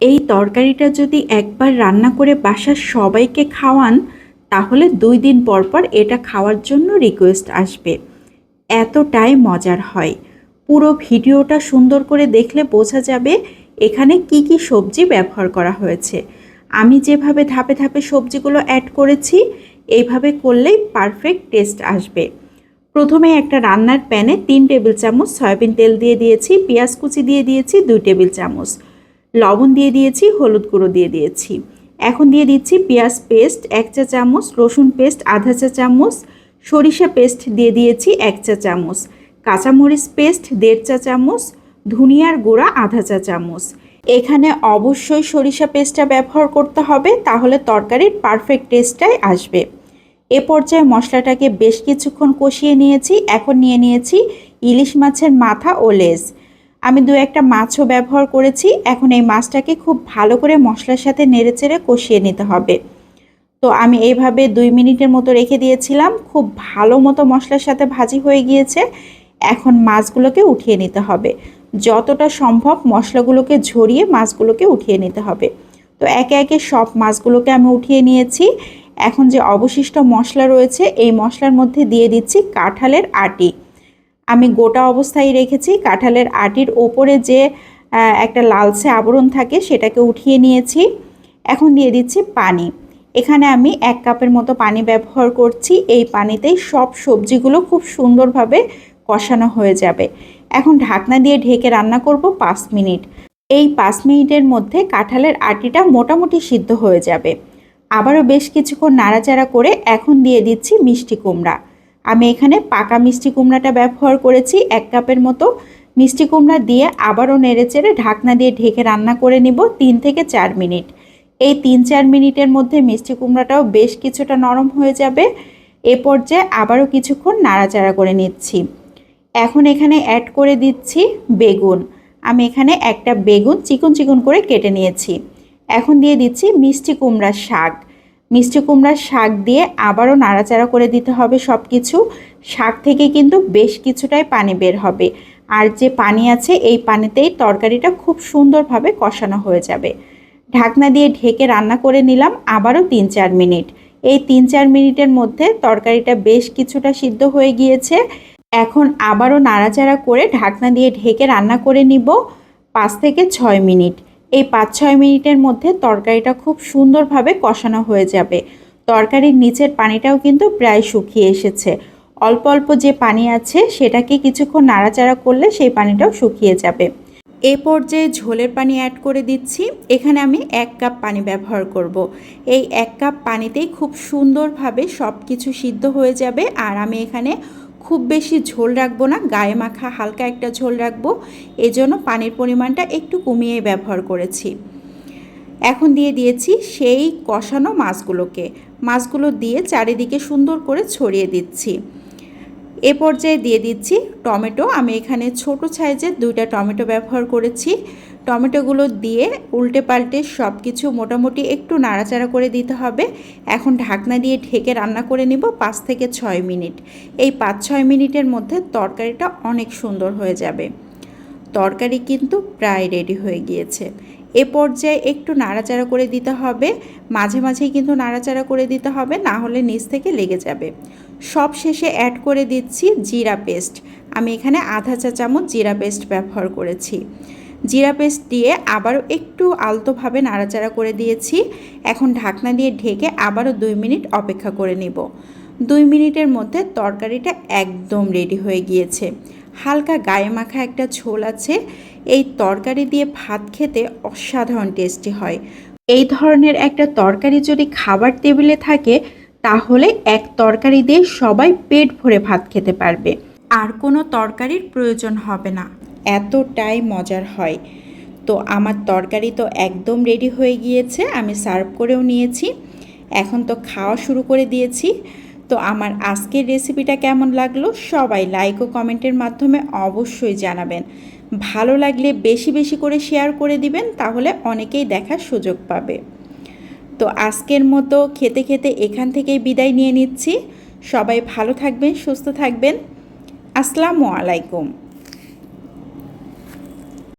এই তরকারিটা যদি একবার রান্না করে বাসার সবাইকে খাওয়ান, তাহলে দুই দিন পর পর এটা খাওয়ার জন্য রিকোয়েস্ট আসবে। এতটাই মজার হয়। পুরো ভিডিওটা সুন্দর করে দেখলে বোঝা যাবে এখানে কি কি সবজি ব্যবহার করা হয়েছে। আমি যেভাবে ধাপে ধাপে সবজিগুলো অ্যাড করেছি, এইভাবে করলেই পারফেক্ট টেস্ট আসবে। প্রথমে একটা রান্নার প্যানে তিন টেবিল চামচ সয়াবিন তেল দিয়ে দিয়েছি, পেঁয়াজ কুচি দিয়ে দিয়েছি, দুই টেবিল চামচ। লবণ দিয়ে দিয়েছি, হলুদ গুঁড়ো দিয়ে দিয়েছি। এখন দিয়ে দিচ্ছি পেঁয়াজ পেস্ট, এক চা চামচ, রসুন পেস্ট, আধা চা চামচ, সরিষা পেস্ট দিয়ে দিয়েছি এক চা চামচ, কাঁচামরিচ পেস্ট, দেড় চা চামচ, ধনিয়ার গুঁড়া, আধা চা চামচ। এখানে অবশ্যই সরিষা পেস্টটা ব্যবহার করতে হবে, তাহলে তরকারির পারফেক্ট টেস্টটাই আসবে। এ পর্যায়ে মশলাটাকে বেশ কিছুক্ষণ কষিয়ে নিয়েছি, এখন নিয়ে নিয়েছি ইলিশ মাছের মাথা ও লেজ। আমি দু একটা মাছও ব্যবহার করেছি। এখন এই মাছটাকে খুব ভালো করে মশলার সাথে নেড়েচেড়ে কষিয়ে নিতে হবে। তো আমি এইভাবে দুই মিনিটের মতো রেখে দিয়েছিলাম। খুব ভালো মতো মশলার সাথে ভাজি হয়ে গিয়েছে। এখন মাছগুলোকে উঠিয়ে নিতে হবে। যতটা সম্ভব মশলাগুলোকে ঝরিয়ে মাছগুলোকে উঠিয়ে নিতে হবে। তো একে একে সব মাছগুলোকে আমি উঠিয়ে নিয়েছি। এখন যে অবশিষ্ট মশলা রয়েছে, এই মশলার মধ্যে দিয়ে দিচ্ছি কাঁঠালের আটি। আমি গোটা অবস্থায় রেখেছি, কাঁঠালের আটির ওপরে যে একটা লালচে আবরণ থাকে সেটাকে উঠিয়ে নিয়েছি। এখন দিয়ে দিচ্ছি পানি। এখানে আমি এক কাপের মতো পানি ব্যবহার করছি। এই পানিতেই সব সবজিগুলো খুব সুন্দরভাবে কষানো হয়ে যাবে। এখন ঢাকনা দিয়ে ঢেকে রান্না করব পাঁচ মিনিট। এই পাঁচ মিনিটের মধ্যে কাঁঠালের আটিটা মোটামুটি সিদ্ধ হয়ে যাবে। আবারও বেশ কিছুক্ষণ নাড়াচাড়া করে এখন দিয়ে দিচ্ছি মিষ্টি কুমড়া। আমি এখানে পাকা মিষ্টি কুমড়াটা ব্যবহার করেছি, এক কাপের মতো। মিষ্টি কুমড়া দিয়ে আবারও নেড়েচেড়ে ঢাকনা দিয়ে ঢেকে রান্না করে নিব তিন থেকে চার মিনিট। এই তিন চার মিনিটের মধ্যে মিষ্টি কুমড়াটাও বেশ কিছুটা নরম হয়ে যাবে। এ পর্যায়ে আবারও কিছুক্ষণ নাড়াচাড়া করে নিচ্ছি। এখন এখানে অ্যাড করে দিচ্ছি বেগুন। আমি এখানে একটা বেগুন চিকন চিকন করে কেটে নিয়েছি। এখন দিয়ে দিচ্ছি মিষ্টি কুমড়ার শাক। মিষ্টি কুমড়ার শাক দিয়ে আবারও নাড়াচাড়া করে দিতে হবে সব কিছু শাক থেকে কিন্তু বেশ কিছুটাই পানি বের হবে। আর যে পানি আছে, এই পানিতেই তরকারিটা খুব সুন্দরভাবে কষানো হয়ে যাবে। ঢাকনা দিয়ে ঢেকে রান্না করে নিলাম আবারও তিন চার মিনিট। এই তিন চার মিনিটের মধ্যে তরকারিটা বেশ কিছুটা সিদ্ধ হয়ে গিয়েছে। এখন আবারও নাড়াচাড়া করে ঢাকনা দিয়ে ঢেকে রান্না করে নিব পাঁচ থেকে ছয় মিনিট। এই পাঁচ ছয় মিনিটের মধ্যে তরকারিটা খুব সুন্দরভাবে কষানো হয়ে যাবে। তরকারির নিচের পানিটাও কিন্তু প্রায় শুকিয়ে এসেছে। অল্প অল্প যে পানি আছে, সেটাকে কিছুক্ষণ নাড়াচাড়া করলে সেই পানিটাও শুকিয়ে যাবে। এ পর্যায়ে ঝোলের পানি অ্যাড করে দিচ্ছি। এখানে আমি এক কাপ পানি ব্যবহার করব। এই এক কাপ পানিতেই খুব সুন্দরভাবে সব কিছু সিদ্ধ হয়ে যাবে। আর আমি এখানে খুব বেশি ঝোল রাখব না, গায়ে মাখা হালকা একটা ঝোল রাখব। এজন্য পানির পরিমাণটা একটু কমিয়ে ব্যবহার করেছি। এখন দিয়ে দিয়েছি সেই কষানো মাছগুলোকে। মাছগুলো দিয়ে চারিদিকে সুন্দর করে ছড়িয়ে দিচ্ছি। এ পর্যায়ে দিয়ে দিচ্ছি টমেটো। আমি এখানে ছোট সাইজের দুইটা টমেটো ব্যবহার করেছি। টমেটোগুলো দিয়ে উল্টে পাল্টে সব কিছু মোটামুটি একটু নাড়াচাড়া করে দিতে হবে। এখন ঢাকনা দিয়ে ঢেকে রান্না করে নিব পাঁচ থেকে ছয় মিনিট। এই পাঁচ ছয় মিনিটের মধ্যে তরকারিটা অনেক সুন্দর হয়ে যাবে। তরকারি কিন্তু প্রায় রেডি হয়ে গিয়েছে। এ পর্যায়ে একটু নাড়াচাড়া করে দিতে হবে। মাঝে মাঝেই কিন্তু নাড়াচাড়া করে দিতে হবে, না হলে নিচ থেকে লেগে যাবে। সব শেষে অ্যাড করে দিচ্ছি জিরা পেস্ট আমি এখানে আধা চা চামচ জিরা পেস্ট ব্যবহার করেছি। জিরা পেস্ট দিয়ে আবারও একটু আলতোভাবে নাড়াচাড়া করে দিয়েছি। এখন ঢাকনা দিয়ে ঢেকে আবারও দুই মিনিট অপেক্ষা করে নেব। দুই মিনিটের মধ্যে তরকারিটা একদম রেডি হয়ে গিয়েছে। হালকা গায়ে মাখা একটা ঝোল আছে। এই তরকারি দিয়ে ভাত খেতে অসাধারণ টেস্টি হয়। এই ধরনের একটা তরকারি যদি খাবার টেবিলে থাকে তাহলে এক তরকারি দিয়ে সবাই পেট ভরে ভাত খেতে পারবে। আর কোনো তরকারির প্রয়োজন হবে না। এতটাই মজার হয়। তো আমার তরকারি তো একদম রেডি হয়ে গিয়েছে আমি সার্ভ করেও নিয়েছি। এখন তো খাওয়া শুরু করে দিয়েছি। তো আমার আজকের রেসিপিটা কেমন লাগল সবাই লাইক ও কমেন্টের মাধ্যমে অবশ্যই জানাবেন। ভালো লাগলে বেশি বেশি করে শেয়ার করে দিবেন তাহলে অনেকেই দেখার সুযোগ পাবে। তো আজকের মতো খেতে খেতে এখান থেকেই বিদায় নিয়ে নিচ্ছি। সবাই ভালো থাকবেন, সুস্থ থাকবেন। আসসালামু আলাইকুম।